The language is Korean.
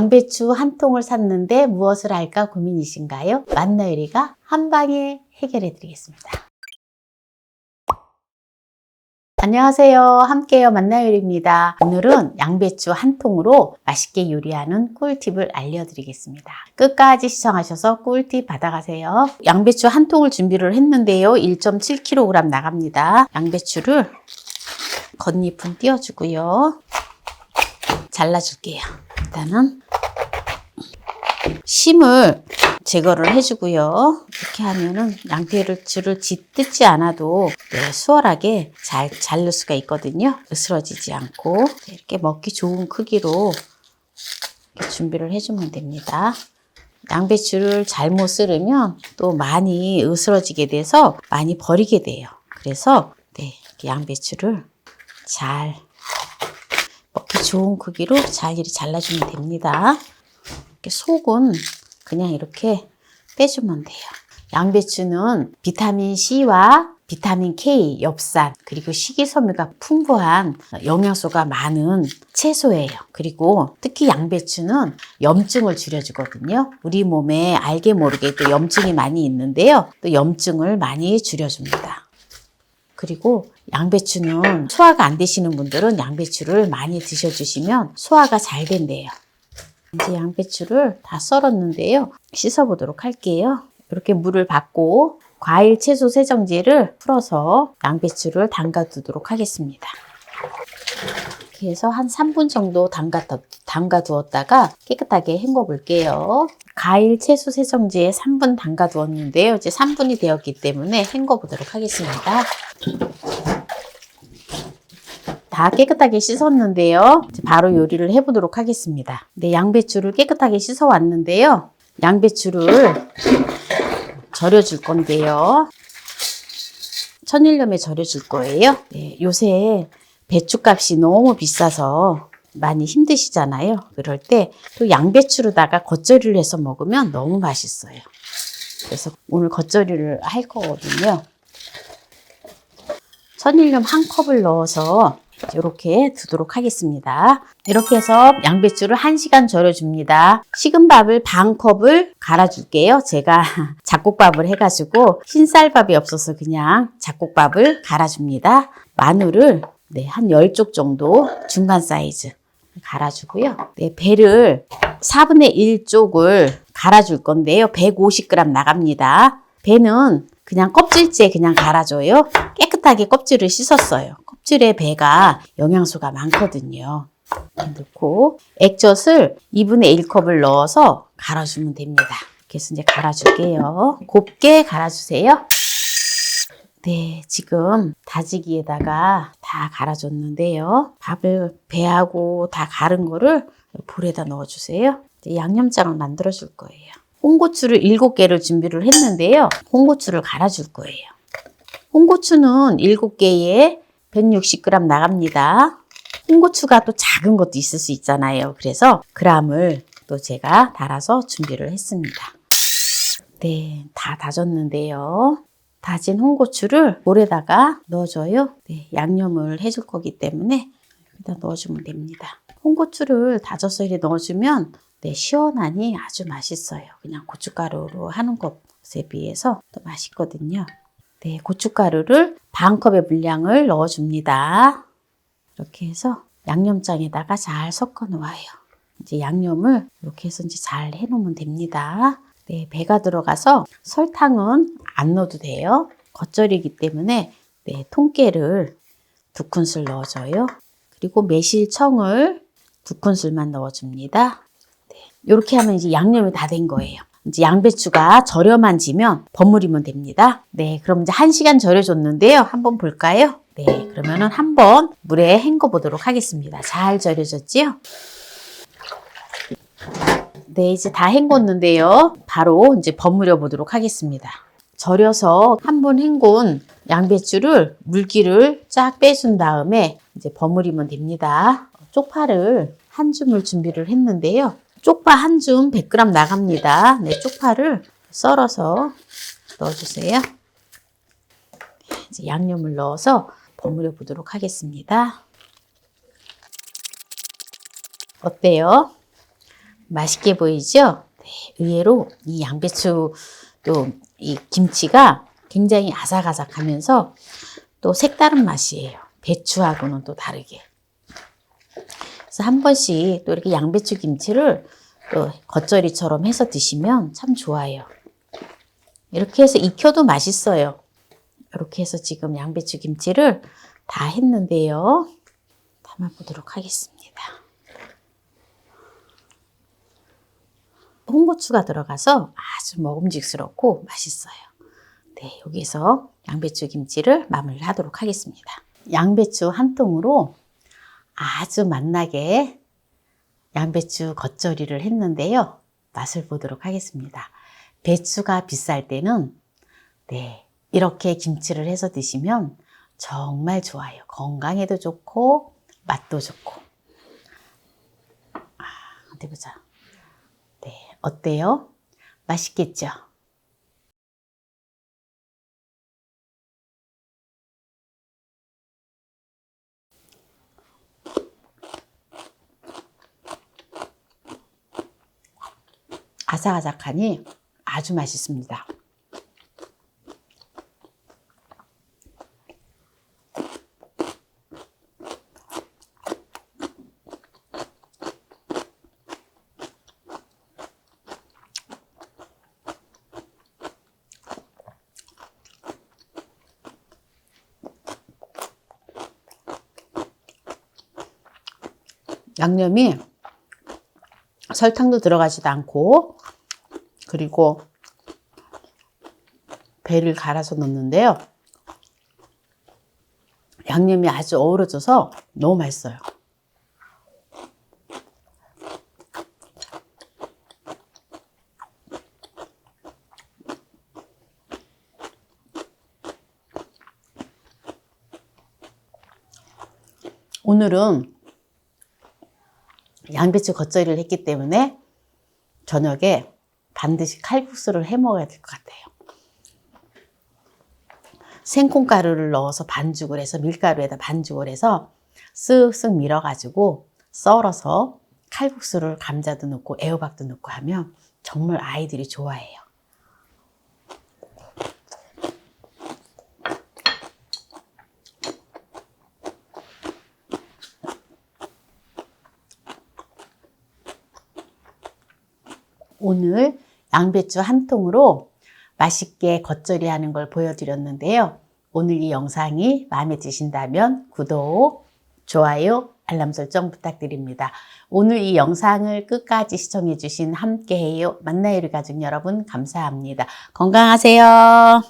양배추 한 통을 샀는데 무엇을 할까 고민이신가요? 만나요리가 한 방에 해결해 드리겠습니다. 안녕하세요. 함께요. 만나요리입니다. 오늘은 양배추 한 통으로 맛있게 요리하는 꿀팁을 알려드리겠습니다. 끝까지 시청하셔서 꿀팁 받아가세요. 양배추 한 통을 준비를 했는데요. 1.7kg 나갑니다. 양배추를 겉잎은 띄워주고요. 잘라줄게요. 일단은 심을 제거를 해주고요. 이렇게 하면은 양배추를 짙듯지 않아도 네, 수월하게 잘 자를 수가 있거든요. 으스러지지 않고 이렇게 먹기 좋은 크기로 준비를 해주면 됩니다. 양배추를 잘못 썰으면 또 많이 으스러지게 돼서 많이 버리게 돼요. 그래서 네, 양배추를 잘 좋은 크기로 잘 이렇게 잘라주면 됩니다. 이렇게 속은 그냥 이렇게 빼주면 돼요. 양배추는 비타민 C와 비타민 K, 엽산, 그리고 식이섬유가 풍부한 영양소가 많은 채소예요. 그리고 특히 양배추는 염증을 줄여주거든요. 우리 몸에 알게 모르게 또 염증이 많이 있는데요. 또 염증을 많이 줄여줍니다. 그리고 양배추는 소화가 안 되시는 분들은 양배추를 많이 드셔주시면 소화가 잘 된대요. 이제 양배추를 다 썰었는데요. 씻어보도록 할게요. 이렇게 물을 받고 과일 채소 세정제를 풀어서 양배추를 담가두도록 하겠습니다. 이렇게 해서 한 3분 정도 담가, 담가 두었다가 깨끗하게 헹궈 볼게요. 과일 채소 세정제에 3분 담가 두었는데요. 이제 3분이 되었기 때문에 헹궈 보도록 하겠습니다. 다 깨끗하게 씻었는데요. 바로 요리를 해보도록 하겠습니다. 네, 양배추를 깨끗하게 씻어 왔는데요. 양배추를 절여줄 건데요. 천일염에 절여줄 거예요. 네, 요새 배추값이 너무 비싸서 많이 힘드시잖아요. 그럴 때 또 양배추로다가 겉절이를 해서 먹으면 너무 맛있어요. 그래서 오늘 겉절이를 할 거거든요. 천일염 한 컵을 넣어서 이렇게 두도록 하겠습니다. 이렇게 해서 양배추를 1시간 절여줍니다. 식은 밥을 반 컵을 갈아줄게요. 제가 잡곡밥을 해가지고 흰쌀밥이 없어서 그냥 잡곡밥을 갈아줍니다. 마늘을 네, 한 10쪽 정도 중간 사이즈 갈아주고요. 네, 배를 4분의 1쪽을 갈아줄 건데요. 150g 나갑니다. 배는 그냥 껍질째 그냥 갈아줘요. 깨끗하게 껍질을 씻었어요. 껍질에 배가 영양소가 많거든요. 넣고 액젓을 2분의 1컵을 넣어서 갈아주면 됩니다. 해서 이제 갈아줄게요. 곱게 갈아주세요. 네, 지금 다지기에다가 다 갈아줬는데요. 밥을 배하고 다 갈은 거를 볼에다 넣어주세요. 양념장을 만들어 줄 거예요. 홍고추를 7개를 준비를 했는데요. 홍고추를 갈아줄 거예요. 홍고추는 7개에 160g 나갑니다. 홍고추가 또 작은 것도 있을 수 있잖아요. 그래서 그람을 또 제가 달아서 준비를 했습니다. 네, 다 다졌는데요. 다진 홍고추를 볼에다가 넣어줘요. 네, 양념을 해줄 거기 때문에 여기다 넣어주면 됩니다. 홍고추를 다져서 이렇게 넣어주면 네, 시원하니 아주 맛있어요. 그냥 고춧가루로 하는 것에 비해서 더 맛있거든요. 네, 고춧가루를 반 컵의 분량을 넣어줍니다. 이렇게 해서 양념장에다가 잘 섞어 놓아요. 이제 양념을 이렇게 해서 이제 잘 해놓으면 됩니다. 네, 배가 들어가서 설탕은 안 넣어도 돼요. 겉절이기 때문에 네, 통깨를 두 큰술 넣어줘요. 그리고 매실청을 두 큰술만 넣어줍니다. 네, 이렇게 하면 이제 양념이 다 된 거예요. 이제 양배추가 절여만 지면 버무리면 됩니다. 네, 그럼 이제 1시간 절여줬는데요. 한번 볼까요? 네, 그러면은 한번 물에 헹궈 보도록 하겠습니다. 잘 절여졌지요? 네, 이제 다 헹궜는데요. 바로 이제 버무려 보도록 하겠습니다. 절여서 한 번 헹군 양배추를 물기를 쫙 빼준 다음에 이제 버무리면 됩니다. 쪽파를 한 줌을 준비를 했는데요. 쪽파 한 줌 100g 나갑니다. 네, 쪽파를 썰어서 넣어주세요. 이제 양념을 넣어서 버무려 보도록 하겠습니다. 어때요? 맛있게 보이죠? 네, 의외로 이 양배추 또 이 김치가 굉장히 아삭아삭하면서 또 색다른 맛이에요. 배추하고는 또 다르게. 그래서 한 번씩 또 이렇게 양배추 김치를 또 겉절이처럼 해서 드시면 참 좋아요. 이렇게 해서 익혀도 맛있어요. 이렇게 해서 지금 양배추 김치를 다 했는데요. 담아보도록 하겠습니다. 홍고추가 들어가서 아주 먹음직스럽고 맛있어요. 네, 여기서 양배추 김치를 마무리를 하도록 하겠습니다. 양배추 한 통으로 아주 맛나게 양배추 겉절이를 했는데요. 맛을 보도록 하겠습니다. 배추가 비쌀 때는 네, 이렇게 김치를 해서 드시면 정말 좋아요. 건강에도 좋고 맛도 좋고. 아, 어디 보자. 네, 어때요? 맛있겠죠? 아삭아삭하니 아주 맛있습니다. 양념이 설탕도 들어가지도 않고 그리고 배를 갈아서 넣는데요. 양념이 아주 어우러져서 너무 맛있어요. 오늘은 양배추 겉절이를 했기 때문에 저녁에 반드시 칼국수를 해 먹어야 될 것 같아요. 생콩가루를 넣어서 반죽을 해서 밀가루에다 반죽을 해서 쓱쓱 밀어가지고 썰어서 칼국수를 감자도 넣고 애호박도 넣고 하면 정말 아이들이 좋아해요. 오늘 양배추 한 통으로 맛있게 겉절이 하는 걸 보여드렸는데요. 오늘 이 영상이 마음에 드신다면 구독, 좋아요, 알람 설정 부탁드립니다. 오늘 이 영상을 끝까지 시청해주신 함께해요. 만나요 우리 가족 여러분 감사합니다. 건강하세요.